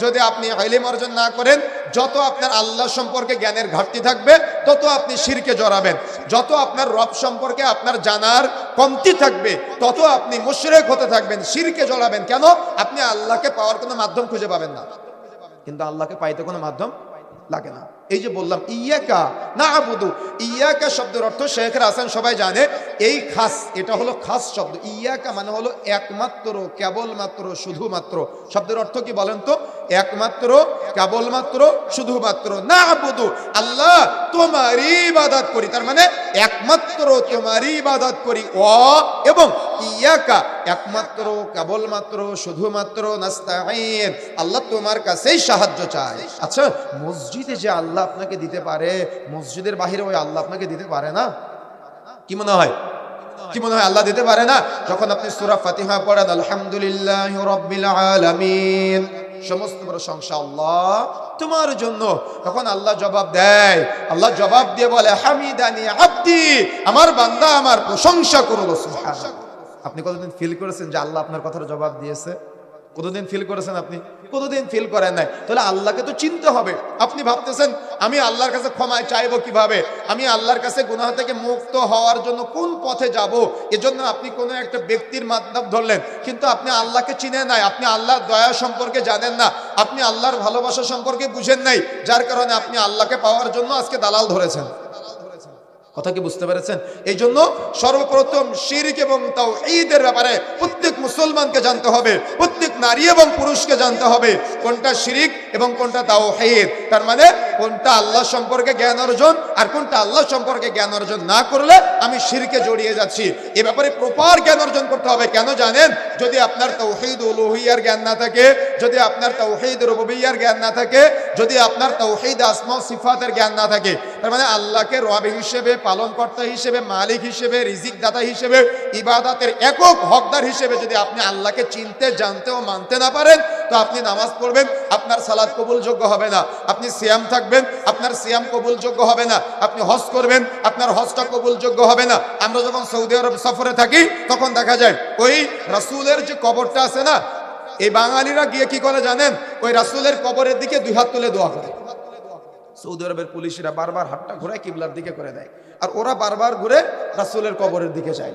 যদি আপনি আইলিম অর্জন না করেন, যত আপনার আল্লাহ সম্পর্কে জ্ঞানের ঘাটতি থাকবে, তত আপনি শিরকে জড়াবেন। যত আপনার রব সম্পর্কে আপনার জানার কমতি থাকবে, তত আপনি মুশরেক হতে থাকবেন, শিরকে জড়াবেন। কেন? আপনি আল্লাহকে পাওয়ার কোনো মাধ্যম খুঁজে পাবেন না। কিন্তু আল্লাহকে পাইতে কোনো মাধ্যম লাগে না। এই যে বললাম ইয়াকা না আবুদু ইয়াকা শব্দের অর্থ শেখরা আছেন, সবাই জানে। এই খাস, এটা হলো খাস শব্দ। ইয়াকা মানে হলো একমাত্র, কেবলমাত্র, শুধুমাত্র। শব্দের অর্থ কি বলেন তো? একমাত্র, কেবলমাত্র, শুধুমাত্র। না আবুদু আল্লাহ তোমারই ইবাদত করি। তার মানে একমাত্র তোমারই ইবাদত করি। অ এবং ইয়াকা, একমাত্র, কেবলমাত্র, শুধুমাত্র নাস্তাইন আল্লাহ তোমার কাছেই সাহায্য চায়। আচ্ছা মসজিদে যে আল্লাহ আপনাকে দিতে পারে, মসজিদের বাহিরে ওই আল্লাহ আপনাকে দিতে পারে না? কি মনে হয়? কি মনে হয় আল্লাহ দিতে পারে না? যখন আপনি সূরা ফাতিহা পড়েন, আলহামদুলিল্লাহ রাব্বিল আলামিন। সমস্ত প্রশংসা আল্লাহ তোমার জন্য। তখন আল্লাহ জবাব দেয়। আল্লাহ জবাব দিয়ে বলে, হামিদানি আব্দি, আমার বান্দা আমার প্রশংসা করল, সুবহানাল্লাহ। আপনি কতদিন ফিল করেছেন যে আল্লাহ আপনার কথার জবাব দিয়েছে? কতদিন ফিল করেছেন আপনি? কতদিন ফিল করেন নাই? তাহলে আল্লাহকে তো চিনতে হবে। আপনি ভাবতেছেন, আমি আল্লাহর কাছে ক্ষমায় চাইব কীভাবে? আমি আল্লাহর কাছে গুনাহ থেকে মুক্ত হওয়ার জন্য কোন পথে যাব? এজন্য আপনি কোনো একটা ব্যক্তির মাধ্যম ধরলেন, কিন্তু আপনি আল্লাহকে চিনেন নাই। আপনি আল্লাহর দয়া সম্পর্কে জানেন না। আপনি আল্লাহর ভালোবাসা সম্পর্কে বুঝেন নাই, যার কারণে আপনি আল্লাহকে পাওয়ার জন্য আজকে দালাল ধরেছেন। কথা কি বুঝতে পেরেছেন? এই জন্য সর্বপ্রথম শিরিক এবং তাও ঈদের ব্যাপারে প্রত্যেক মুসলমানকে জানতে হবে, প্রত্যেক নারী এবং পুরুষকে জানতে হবে কোনটা শিরিক এবং কোনটা তাও তার মানে কোনটা আল্লাহ সম্পর্কে জ্ঞান অর্জন আর কোনটা আল্লাহ সম্পর্কে জ্ঞান অর্জন না করলে আমি শিরকে জড়িয়ে যাচ্ছি। এ ব্যাপারে প্রপার জ্ঞান অর্জন করতে হবে। কেন জানেন? যদি আপনার তৌহিদ উলুহিয়ার জ্ঞান না থাকে, যদি আপনার তৌহিদ রুবুবিয়ার জ্ঞান না থাকে, যদি আপনার তৌহিদ আসমা সিফাতের জ্ঞান না থাকে, তার মানে আল্লাহকে রব হিসেবে, পালনকর্তা হিসেবে, মালিক হিসেবে রিজিক দাতা হিসেবে, ইবাদাতের একক হকদার হিসেবে যদি আপনি আল্লাহকে চিনতে, জানতে ও মানতে না পারেন তো আপনি নামাজ পড়বেন, আপনার সালাদ কবুলযোগ্য হবে না। আপনি সিয়াম থাকবেন, আপনার সিয়াম কবুলযোগ্য হবে না। আপনি হজ করবেন, আপনার হজটা কবুলযোগ্য হবে না। আমরা যখন সৌদি আরব সফরে থাকি, তখন দেখা যায়, ওই রাসূলের যে কবরটা আছে না, এই বাঙালিরা গিয়ে কি করে জানেন? ওই রাসূলের কবরের দিকে দুই হাত তুলে দোয়া করে। সৌদি আরবের পুলিশরা বারবার হাতটা ঘুরে কিবলার দিকে করে দেয়। আর ওরা বারবার ঘুরে রাসূলের কবরের দিকে যায়।